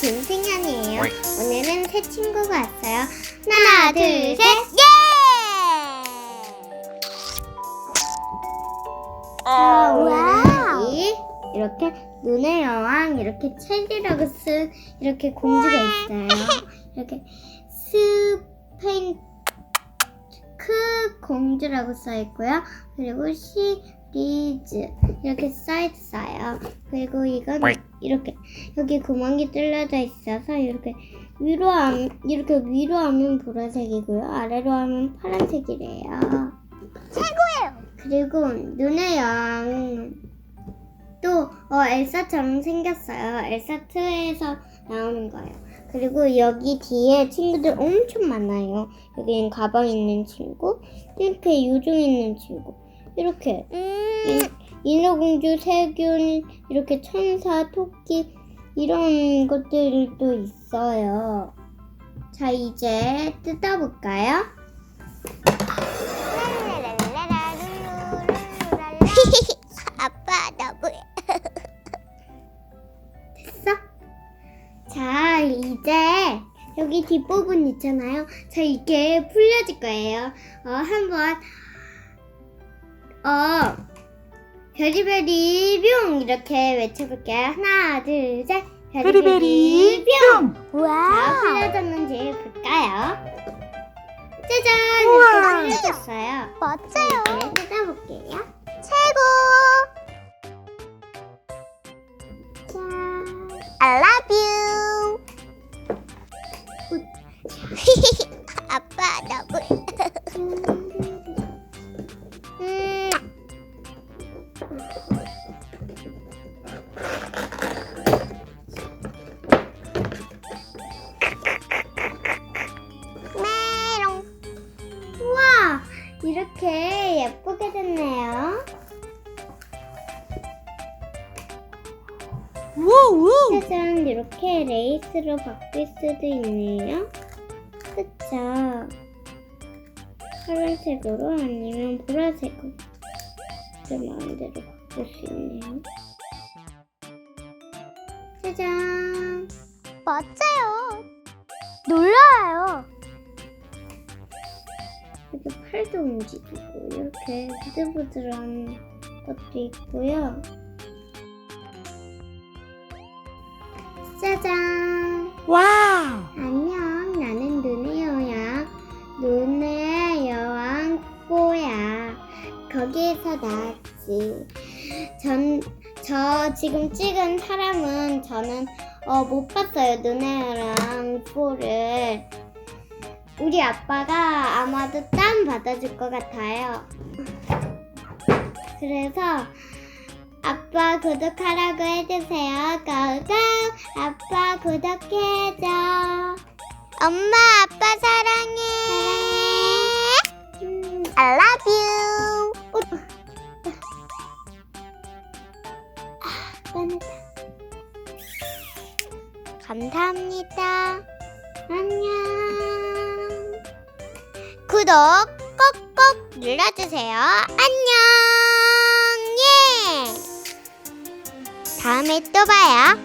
김승현이에요. 오늘은 새 친구가 왔어요. 하나, 둘, 셋, 예! 자, 와우. 오늘은 이 이렇게 눈의 여왕 이렇게 체리라고 쓴 이렇게 공주가 있어요. 이렇게 스페인 크 공주라고 써 있고요. 그리고 시 리즈 이렇게 써 있어요. 그리고 이건 이렇게 여기 구멍이 뚫려져 있어서 이렇게 위로 하면 이렇게 위로 하면 보라색이고요. 아래로 하면 파란색이래요. 최고예요. 그리고 눈의 여왕 또 어, 엘사처럼 생겼어요. 엘사 2에서 나오는 거예요. 그리고 여기 뒤에 친구들 엄청 많아요. 여기는 가방 있는 친구, 이렇게 요정 있는 친구, 이렇게 음, 인- 인어공주, 세균, 이렇게 천사, 토끼 이런 것들도 있어요. 자 이제 뜯어볼까요? 아빠 너무 됐어? 자, 이제 여기 뒷부분 있잖아요. 자, 이게 풀려질 거예요. 어, 한번, 어, 베리베리 뿅! 이렇게 외쳐볼게요. 하나, 둘, 셋. 베리베리 뿅! 자, 와. 풀려졌는지 볼까요? 짜잔! 우와. 이렇게 풀려졌어요. 멋져요. 이제 뜯어볼게요. 최고. 짠. I love you. 아빠 너무. 메롱. 우와! 이렇게 예쁘게 됐네요. 우우. 짜잔, 이렇게 레이스로 바뀔 수도 있네요. 그쵸? 파란색으로 아니면 보라색으로 제 마음대로 바꿀 수 있네요. 짜잔! 멋져요. 놀라요. 이렇게 팔도 움직이고 이렇게 부들부들한 것도 있고요. 짜잔! 와 거기에서 나왔지. 전, 저 지금 찍은 사람은 저는 어, 못 봤어요. 여왕 뽀를. 우리 아빠가 아마도 땀 받아줄 것 같아요. 그래서 아빠 구독하라고 해주세요. 고고! 아빠 구독해줘. 엄마 아빠 사랑해. 음, I love you. 감사합니다. 안녕. 구독 꼭꼭 눌러주세요. 안녕. 예. 다음에 또 봐요.